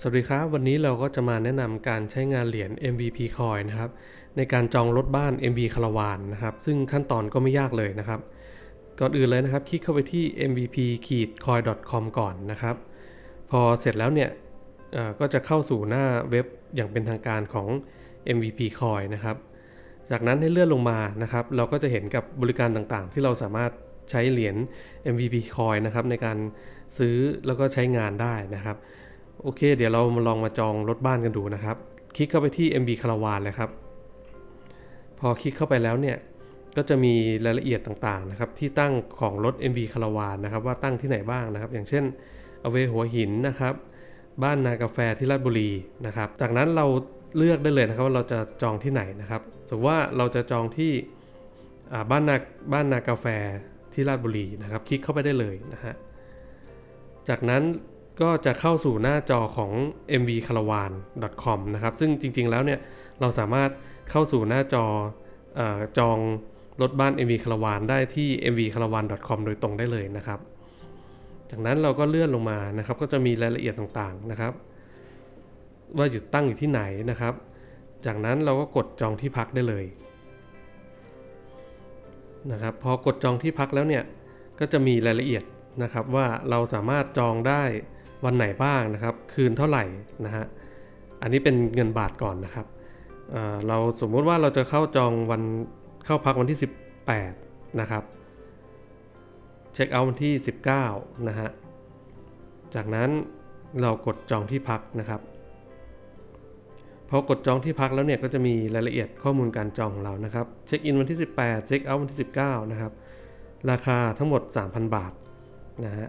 สวัสดีครับ วันนี้เราก็จะมาแนะนำการใช้งานเหรียญ MVP Coin นะครับ ในการจองรถบ้าน MV คาราวานนะครับ ซึ่งขั้นตอนก็ไม่ยากเลยนะครับ ก่อนอื่นเลยนะครับ คลิกเข้าไปที่ mvp coin com ก่อนนะครับ พอเสร็จแล้วเนี่ยก็จะเข้าสู่หน้าเว็บอย่างเป็นทางการของ MVP Coin นะครับ จากนั้นให้เลื่อนลงมานะครับ เราก็จะเห็นกับบริการต่างๆ ที่เราสามารถใช้เหรียญ MVP Coin นะครับในการซื้อแล้วก็ใช้งานได้นะครับ โอเค เดี๋ยวเรามาลองมาจองรถบ้านกันดูนะครับ คลิกเข้าไปที่ MB คาราวานเลยครับ พอคลิกเข้าไปแล้วเนี่ย ก็จะมีรายละเอียดต่างๆนะครับ ที่ตั้งของรถ MB คาราวานนะครับ ว่าตั้งที่ไหนบ้างนะครับ อย่างเช่นอเวหัวหินนะครับ บ้านนากาแฟที่ราชบุรีนะครับ จากนั้นเราเลือกได้เลยนะครับว่าเราจะจองที่ไหนนะครับสมมติว่าเราจะจองที่บ้านนาบ้านนากาแฟที่ราชบุรีนะครับ คลิกเข้าไปได้เลยนะฮะจากนั้น ก็จะเข้าสู่หน้าจอของ mvcaravan.com นะครับ ซึ่งจริง ๆ แล้วเนี่ย เราสามารถเข้าสู่หน้าจอออจองรถบ้าน MV Caravan ได้ที่ mvcaravan.com โดยตรงได้เลยนะครับ จากนั้นเราก็เลื่อนลงมานะครับ ก็จะมีรายละเอียดต่างๆนะครับ ว่าอยู่ตั้งอยู่ที่ไหนนะครับ จากนั้นเราก็กดจองที่พักได้เลยนะครับ พอกดจองที่พักแล้วเนี่ย ก็จะมีรายละเอียดนะครับว่าเราสามารถจองได้ วันไหนบ้างนะครับ คืนเท่าไหร่นะฮะอันนี้เป็นเงินบาทก่อนนะครับเเราสมมุติว่าเราจะเข้าจองวันเข้าพักวันที่ 18 นะครับ เช็คเอาท์วันที่ 19 นะฮะจากนั้นเรากดจองที่พักนะครับพอกดจองที่พักแล้วเนี่ยก็จะมีรายละเอียดข้อมูลการจองของเรานะครับเช็คอินวันที่ 18 เช็คเอาท์วันที่ 19 นะครับ ราคาทั้งหมด 3,000 บาทนะฮะ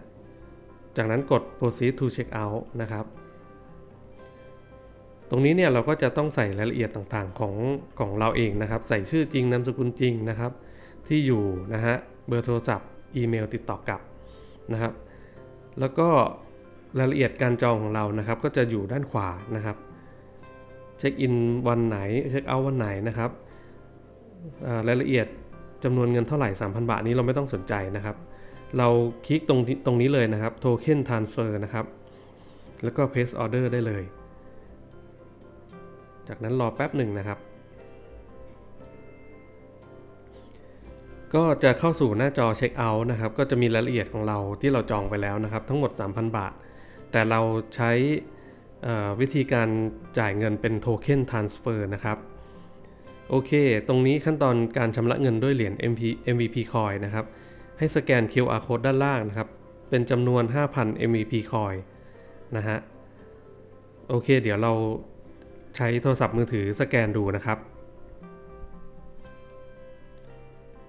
จากนั้นกด proceed to check out นะครับ ตรงนี้เนี่ยเราก็จะต้องใส่รายละเอียดต่างๆของของเราเองนะครับ ใส่ชื่อจริงนามสกุลจริงนะครับ ที่อยู่นะฮะเบอร์โทรศัพท์อีเมลติดต่อกลับนะครับ แล้วก็รายละเอียดการจองของเรานะครับ ก็จะอยู่ด้านขวานะครับเช็คอินวันไหนเช็คเอาท์วันไหนนะครับรายละเอียดจำนวนเงินเท่าไหร่ 3,000 บาทนี้เราไม่ต้องสนใจนะครับ เราคลิกตรงตรงนี้เลยนะครับ Token Transfer นะครับ แล้วก็ Place Order ได้เลย จากนั้นรอแป๊บหนึ่งนะครับ ก็จะเข้าสู่หน้าจอเช็คเอาท์นะครับ ก็จะมีรายละเอียดของเราที่เราจองไปแล้วนะครับ ทั้งหมด 3,000 บาท แต่เราใช้วิธีการจ่ายเงินเป็น Token Transfer นะครับ โอเค ตรงนี้ขั้นตอนการชำระเงินด้วยเหรียญ MVP Coin นะครับ ให้สแกน QR code ด้านล่างนะครับ เป็นจำนวน 5,000 MVP Coin นะฮะ โอเค เดี๋ยวเราใช้โทรศัพท์มือถือสแกนดูนะครับ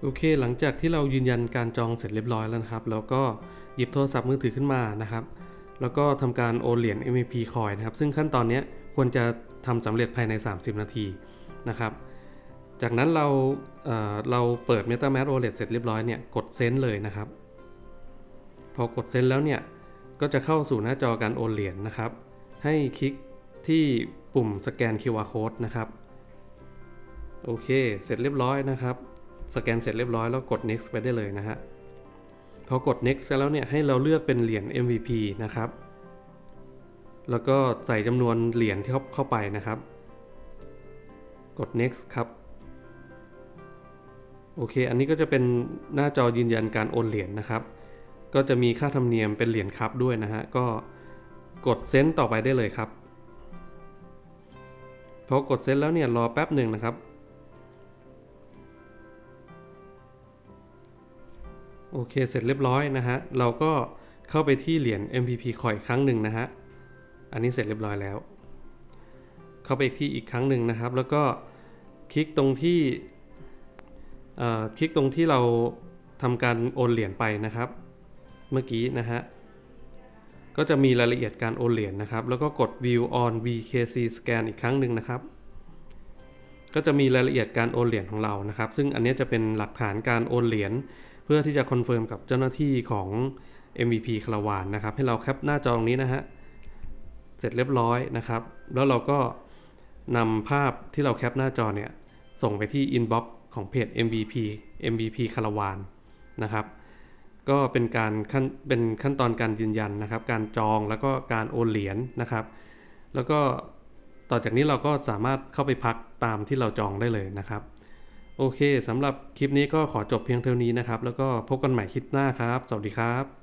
โอเค หลังจากที่เรายืนยันการจองเสร็จเรียบร้อยแล้วนะครับ แล้วก็หยิบโทรศัพท์มือถือขึ้นมานะครับ แล้วก็ทำการโอนเหรียญ MVP Coin นะครับ ซึ่งขั้นตอนนี้ควรจะทำสำเร็จภายใน 30 นาทีนะครับ จากนั้นเราเเราเปิด MetaMask Wallet เสร็จเรียบร้อยเนี่ยกดเซ็นเลยนะครับ พอกดเซ็นแล้วเนี่ยก็จะเข้าสู่หน้าจอการโอนเหรียญนะครับ ให้คลิกที่ปุ่มสแกน QR Code นะครับ โอเค เสร็จเรียบร้อยนะครับ สแกนเสร็จเรียบร้อยแล้วกด next ไปได้เลยนะฮะ พอกด next แล้วเนี่ยให้เราเลือกเป็นเหรียญ MVP นะครับ แล้วก็ใส่จำนวนเหรียญที่เขาเข้าไปนะครับ กด next ครับ โอเค อันนี้ก็จะเป็นหน้าจอยืนยันการโอนเหรียญนะครับ ก็จะมีค่าธรรมเนียมเป็นเหรียญครับด้วยนะฮะ ก็กดเซ็นต่อไปได้เลยครับ พอกดเซ็นแล้วเนี่ยรอแป๊บหนึ่งนะครับ โอเค เสร็จเรียบร้อยนะฮะ เราก็เข้าไปที่เหรียญ MPP Coin อีกครั้งหนึ่งนะฮะ อันนี้เสร็จเรียบร้อยแล้ว เข้าไปอีกที่อีกครั้งหนึ่งนะครับ แล้วก็คลิกตรงที่ คลิกตรงที่เราทำการโอนเหรียญไปนะครับ เมื่อกี้นะฮะก็จะมีรายละเอียดการโอนเหรียญนะครับ แล้วก็กด view on VKC scan อีกครั้งหนึ่งนะครับ ก็จะมีรายละเอียดการโอนเหรียญของเรานะครับ ซึ่งอันนี้จะเป็นหลักฐานการโอนเหรียญเพื่อที่จะคอนเฟิร์มกับเจ้าหน้าที่ของ MVP คาราวานนะครับ ให้เราแคปหน้าจอตรงนี้นะฮะเสร็จเรียบร้อยนะครับ แล้วเราก็นำภาพที่เราแคปหน้าจอเนี่ยส่งไปที่ inbox ของเพจ MVP MVP คาราวานนะครับ ก็เป็นการขั้นเป็นขั้นตอนการยืนยันนะครับ การจองแล้วก็การโอนเหรียญนะครับ แล้วก็ต่อจากนี้เราก็สามารถเข้าไปพักตามที่เราจองได้เลยนะครับ โอเคสำหรับคลิปนี้ก็ขอจบเพียงเท่านี้นะครับ แล้วก็พบกันใหม่คลิปหน้าครับ สวัสดีครับ